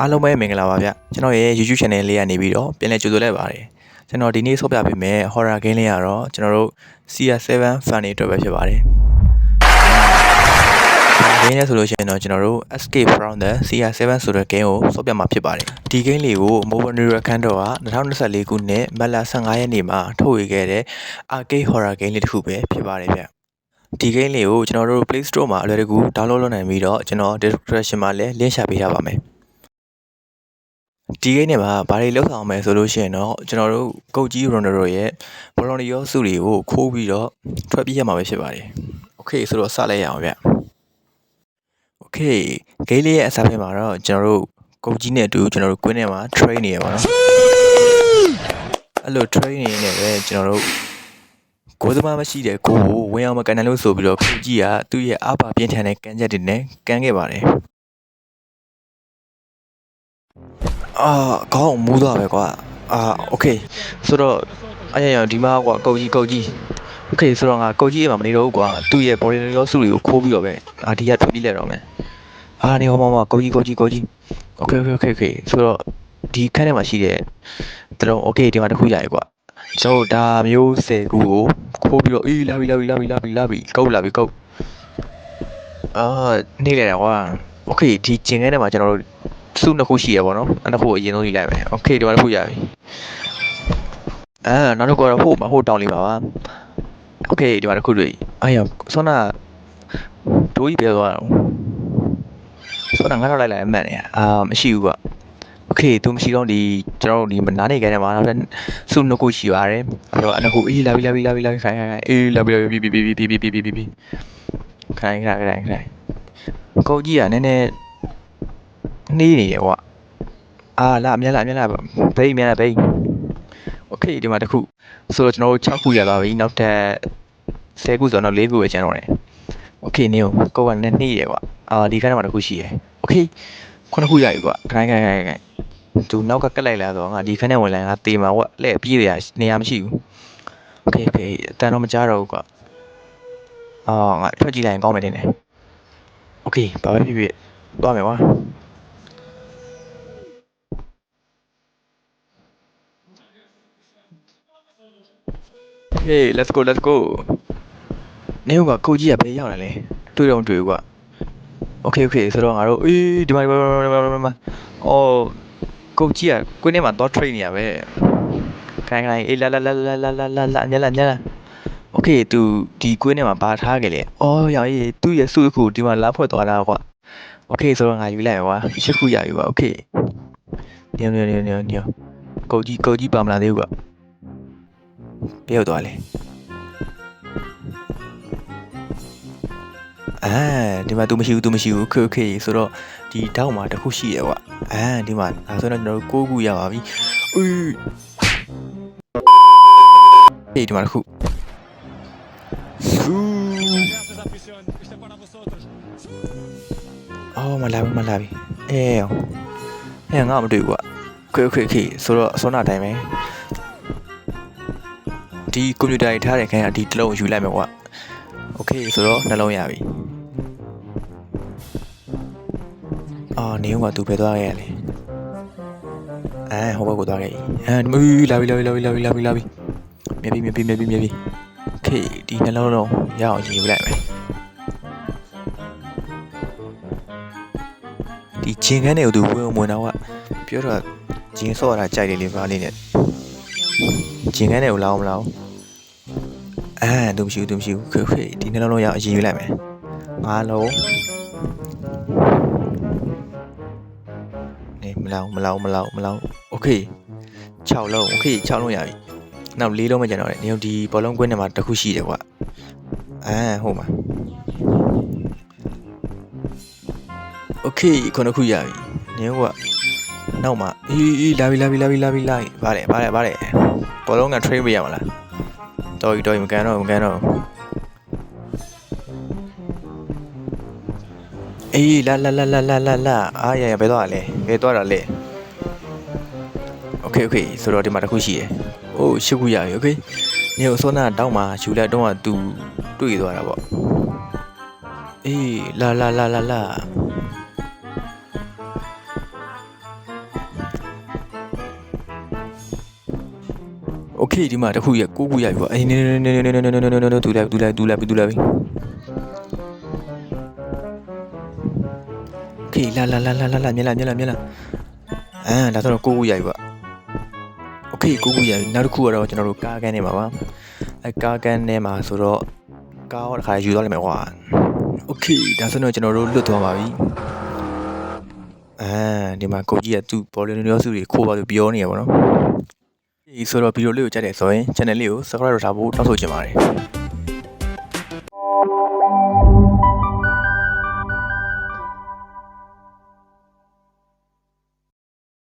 အားလုံးပဲမင်္ဂလာပါဗျကျွန်တော်ရဲ့ YouTube channel လေးကနေပြီးတော့ပြန်လည်ကြိုဆိုလိုက်ပါတယ်ကျွန်တော်ဒီနေ့ဆော့ပြပေးမယ် horror game လေးကတော့ကျွန်တော်တို့ CR7 fan တွေအတွက်ပဲဖြစ်ပါတယ်ဒီနေ့ဆိုလို့ရှိရင်တော့ကျွန်တော်တို့ Escape from the CR7 ဆိုတဲ့ game ကိုဆော့ပြမှာဖြစ်ပါတယ်ဒီ game လေးကို Mobile Neural Canto က2024ခုနှစ်မတ်လ15ရက်နေ့မှာထုတ်ဝေခဲ့တဲ့ arcade horror game လေးတစ်ခုပဲဖြစ်ပါတယ်ဗျဒီ game လေးကိုကျွန်တော်တို့ Play Store မှာအလွယ်တကူ download လုပ်နိုင်ပြီးတော့ကျွန်တော် description မှာလည်း link ရှာပေးထားပါမယ် ဒီကိန်းနဲ့မှာဘာတွေလောက်ဆောင်မယ်ဆိုလို့ရှိရင်တော့ကျွန်တော်တို့ကုတ်ကြီးရိုနယ်ရိုရဲ့ဘော်လော်နီယောစုတွေကိုခိုးပြီးတော့ထွက်ပြေးရမှာပဲဖြစ်ပါတယ်။ Okay ဆိုတော့စလိုက်ရအောင်ဗျ။ Okay ဂိမ်းလေးရဲ့အစားပြင်မှာတော့ကျွန်တော်တို့ကုတ်ကြီးနဲ့အတူကျွန်တော်တို့ကွင်းထဲမှာ train နေရပါတော့။အဲ့လို train နေနေပဲကျွန်တော်တို့ကိုယ်သမားမရှိတဲ့ကိုကိုဝင်အောင်မကန်နိုင်လို့ဆိုပြီးတော့ကုတ်ကြီးကသူ့ရဲ့အဘာပြင်းထန်တဲ့ကမ်းချက်တွေနဲ့ကမ်းခဲ့ပါတယ်။ အာခေါင်းမူးသွားပဲကွာအာโอเคဆိုတော့အရရဒီမှာကွာကုတ်ကြီးကုတ်ကြီးโอเคဆိုတော့ငါကုတ်ကြီးရဲ့မှာမနေတော့ဘူးကွာသူ့ရဲ့ body ရောစုတွေကိုခိုးပြီးတော့ပဲအာဒီကထွက်ပြေးလိုက်တော့မယ်အာနေဟောမမကုတ်ကြီးကုတ်ကြီးကုတ်ကြီးโอเคโอเคโอเคโอเคဆိုတော့ဒီခန်းထဲမှာရှိတဲ့တလုံးโอเคဒီမှာတစ်ခုရရကွာကျွန်တော်ဒါမျိုးဆယ်ခုကိုခိုးပြီးတော့အေးလာပြီလာပြီလာပြီလာပြီလာပြီကုတ်လာပြီကုတ်အာနေလိုက်တာကွာโอเคဒီကျင်ခဲထဲမှာကျွန်တော်တို့ စုနှစ်ခုရှိရပါတော့အဲ့နှစ်ခုအရင်ဆုံးယူလိုက်မယ်โอเคဒီမှာတစ်ခုရပြီအဲနောက်တစ်ခုကတော့ဟိုမှာဟိုတောင်းလေးပါပါโอเคဒီမှာတစ်ခုတွေ့အာရဆောနာဒိုးကြီးပြောသွားတာဆောနာငါတော့လိုက်လိုက်အမှန်နေအာမရှိဘူးကွာโอเคသူမရှိတော့ဒီကျွန်တော်တို့ဒီနားနေခိုင်းတယ်မှာနောက်တစ်စုနှစ်ခုရှိပါတယ်အဲ့တော့အနှစ်ခုအေးလာပြီလာပြီလာပြီလာပြီခိုင်းခိုင်းအေးလာပြီလာပြီပြီပြီပြီပြီပြီပြီခိုင်းခိုင်းခိုင်းခိုင်းကိုကြီးကနည်းနည်း နှီးနေရကွာအာလာအမြဲလာအမြဲလာဘိတ်အမြဲလာဘိတ်โอเคဒီမှာတစ်ခုဆိုတော့ကျွန်တော်တို့6ခုရသွားပြီနောက်ထပ်10ခုဆိုတော့4ခုပဲကျန်တော့တယ်โอเคနေကိုကိုကလည်းနှီးရကွာအာဒီခန်းထဲမှာတစ်ခုရှိရယ်โอเคခုနှစ်ခုရပြီကွာခိုင်းခိုင်းခိုင်းခိုင်းသူနောက်ကကက်လိုက်လာတော့ငါဒီခန်းထဲဝင်လာငါတေမှာကွာလက်ပြေးရနေရာမရှိဘူးโอเคโอเคအတန်တော့မကြားတော့ဘူးကွာအာငါထွက်ကြည့်လိုက်ရင်ကောင်းမယ်တင်တယ်โอเคဘာပဲဖြစ်ဖြစ်သွားမယ်ကွာ Hey let's go let's go နေကကိုကြီးကဘယ်ရောက်လာလဲတွေ့တော့မတွေ့ဘူးကွာ Okay okay ဆိုတော့ငါတို့အေးဒီမှာဒီမှာဒီမှာဒီမှာအော်ကိုကြီးကကိုနေမှာတော့ train နေရပဲခိုင်းခိုင်းအေးလာလာလာလာလာလာလာညလာညလာ Okay သူဒီကွင်းထဲမှာဘာထားခဲ့လဲအော်ရောင်ရေးသူ့ရဲ့စုခုဒီမှာလာဖွဲ့သွားတာကွာ Okay ဆိုတော့ငါယူလိုက်ပါကွာရှစ်ခုရပြီကွာ Okay ညညညညညကိုကြီးကိုကြီးပါမလာသေးဘူးကွာ ပြောက်သွားလဲအာဒီမှာ तू မရှိဘူး तू မရှိဘူးခေခေဆိုတော့ဒီတောက်မှာတစ်ခုရှိရကွာအာဒီမှာဒါဆိုတော့ကျွန်တော်တို့ကိုးခုရပါပြီအေးဟေးဒီမှာတစ်ခုဆူ Graças à prisión, esto es para vosotros. အော်မလာဘူးမလာပြီအဲအဲငါမတွေ့ဘူးကွာခေခေခေဆိုတော့အစောနာတိုင်းပဲ ဒီကွန်ပျူတာတွေထားတဲ့ခန်းကဒီတစ်လုံးယူလိုက်မယ်ကွာโอเคဆိုတော့နှလုံးရပြီအော်နေဦးကသူပဲသွားခဲ့ရလေအဲဟိုဘက်ကိုသွားခဲ့ပြီအဲဒီမလာပြီလာပြီလာပြီလာပြီလာပြီလာပြီမြပြီမြပြီမြပြီမြပြီโอเคဒီနှလုံးလုံးရအောင်ယူလိုက်မယ်ဒီဂျင်ကန်းတွေကိုသူဝင်ဝင်တော့ကပြောတော့ဂျင်ဆော့ရတာကြိုက်တယ်လေဘာလေးနဲ့ဂျင်ကန်းတွေကိုလောင်းမလောင်း အာသူမရှိဘူးသူမရှိဘူးခေခေဒီနှလုံးလုံးရအောင်အရင်ယူလိုက်မယ်ငါလုံးနေမလောင်မလောင်မလောင်မလောင်โอเค6လုံးโอเค6လုံးရပြီနောက်4လုံးမကျန်တော့တယ်နေဒီဘောလုံးကွင်းထဲမှာတစ်ခုရှိတယ်ကွာအာဟုတ်မှာโอเคခုနှစ်ခုရပြီနေကွာနောက်မှာအေးအေးလာပြီလာပြီလာပြီလာပြီလာပြီဗါတယ်ဗါတယ်ဗါတယ်ဘောလုံးက train ပေးရမလား တော်ပြီတော်ပြီမကန်တော့ဘူးမကန်တော့ဘူးအေးလာလာလာလာလာလာလာအားရရဘယ်တော့လဲဘယ်တော့တာလဲโอเคโอเคဆိုတော့ဒီမှာတစ်ခုရှိရယ်အိုးရှစ်ခုရပြီโอเคနေကိုစောနာတောင်းမှာယူလိုက်တော့က तू တွေ့သွားတာပေါ့အေးလာလာလာလာလာ โอเคဒီမှာတခုရကိုကူရပြီပေါ့အေးနေနေနေနေနေနေဒူလိုက်ဒူလိုက်ဒူလိုက်ဒူလိုက်ခေလာလာလာလာလာမြလာမြလာမြလာအဲဒါတော့ကိုကူရပြီပေါ့โอเคကိုကူရပြီနောက်တစ်ခုကတော့ကျွန်တော်တို့ကားကန်းနေမှာပါအဲကားကန်းနေမှာဆိုတော့ကားတော့တစ်ခါယူသွားလိုက်မယ်ကွာโอเคဒါဆိုတော့ကျွန်တော်တို့လွတ်သွားပါပြီအဲဒီမှာကိုကြီးကသူ့ဘောလုံးရောစုတွေခိုးပါလို့ပြောနေရပါတော့ ဒီဆိုတော့ဗီဒီယိုလေးကိုကြိုက်တယ်ဆိုရင် channel လေးကို subscribe လုပ်ထားဖို့တောင်းဆိုချင်ပါတယ်